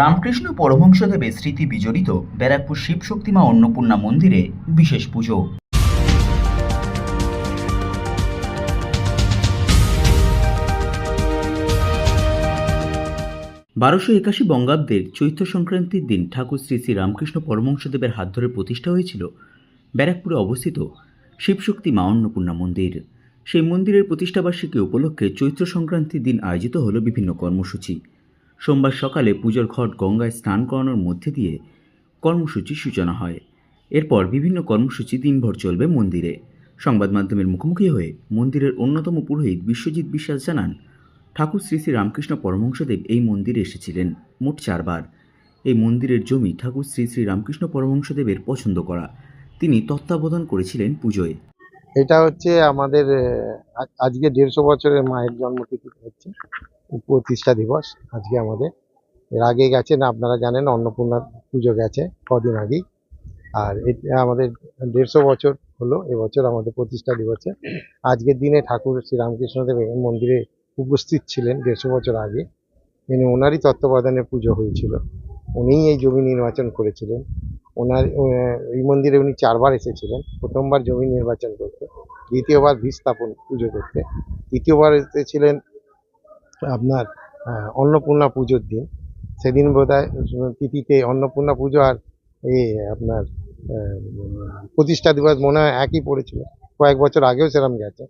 রামকৃষ্ণ পরমহংসদেবের স্মৃতি বিজড়িত ব্যারাকপুর শিবশক্তিমা অন্নপূর্ণা মন্দিরে বিশেষ পুজো। বারোশো একাশি বঙ্গাব্দের চৈত্র সংক্রান্তির দিন ঠাকুর শ্রী শ্রী রামকৃষ্ণ পরমহংসদেবের হাত ধরে প্রতিষ্ঠা হয়েছিল ব্যারাকপুরে অবস্থিত শিবশক্তি মা অন্নপূর্ণা মন্দির। সেই মন্দিরের প্রতিষ্ঠাবার্ষিকী উপলক্ষে চৈত্র সংক্রান্তির দিন আয়োজিত হলো বিভিন্ন কর্মসূচি। সোমবার সকালে পুজোর ঘট গঙ্গায় স্নান করানোর মধ্যে দিয়ে কর্মসূচির সূচনা হয়। এরপর বিভিন্ন কর্মসূচি দিনভর চলবে মন্দিরে। সংবাদ মাধ্যমের মুখোমুখি হয়ে মন্দিরের অন্যতম পুরোহিত বিশ্বজিৎ বিশ্বাস জানান, ঠাকুর শ্রী শ্রী রামকৃষ্ণ পরমহংসদেব এই মন্দিরে এসেছিলেন মোট চারবার। এই মন্দিরের জমি ঠাকুর শ্রী শ্রী রামকৃষ্ণ পরমহংসদেবের পছন্দ করা। তিনি তত্ত্বাবধান করেছিলেন পুজোয়। এটা হচ্ছে আমাদের আজকে দেড়শো বছরের মায়ের জন্মতিথি হচ্ছে। প্রতিষ্ঠা দিবস আজকে আমাদের। এর আগে গেছেন, আপনারা জানেন অন্নপূর্ণা পুজো গেছে কদিন আগেই। আর আমাদের দেড়শো বছর হলো, এবছর আমাদের প্রতিষ্ঠা দিবসে। আজকের দিনে ঠাকুর শ্রীরামকৃষ্ণদেব এই মন্দিরে উপস্থিত ছিলেন দেড়শো বছর আগে। তিনি ওনারই তত্ত্বাবধানে পুজো হয়েছিল। উনিই এই জমি নির্বাচন করেছিলেন। ওনার এই মন্দিরে উনি চারবার এসেছিলেন। প্রথমবার জমি নির্বাচন করতে, দ্বিতীয়বার ভিত স্থাপন পুজো করতে। তৃতীয়বার এসেছিলেন আপনার অন্নপূর্ণা পুজোর দিন। সেদিন বোধ হয় তিথিতে অন্নপূর্ণা পুজো আর এই আপনার প্রতিষ্ঠা দিবস মনে হয় একই পড়েছিল। কয়েক বছর আগেও সেরকম গেছে।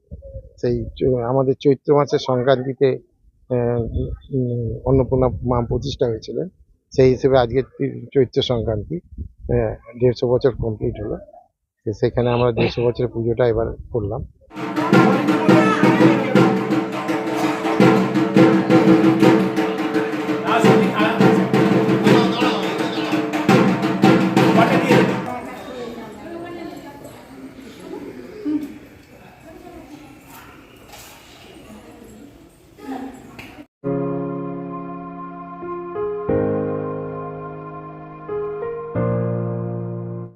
সেই আমাদের চৈত্র মাসের সংক্রান্তিতে অন্নপূর্ণা মা প্রতিষ্ঠা হয়েছিলেন। সেই হিসেবে আজকে চৈত্র সংক্রান্তি দেড়শো বছর কমপ্লিট হলো। সেখানে আমরা দেড়শো বছরের পুজোটা এবার করলাম।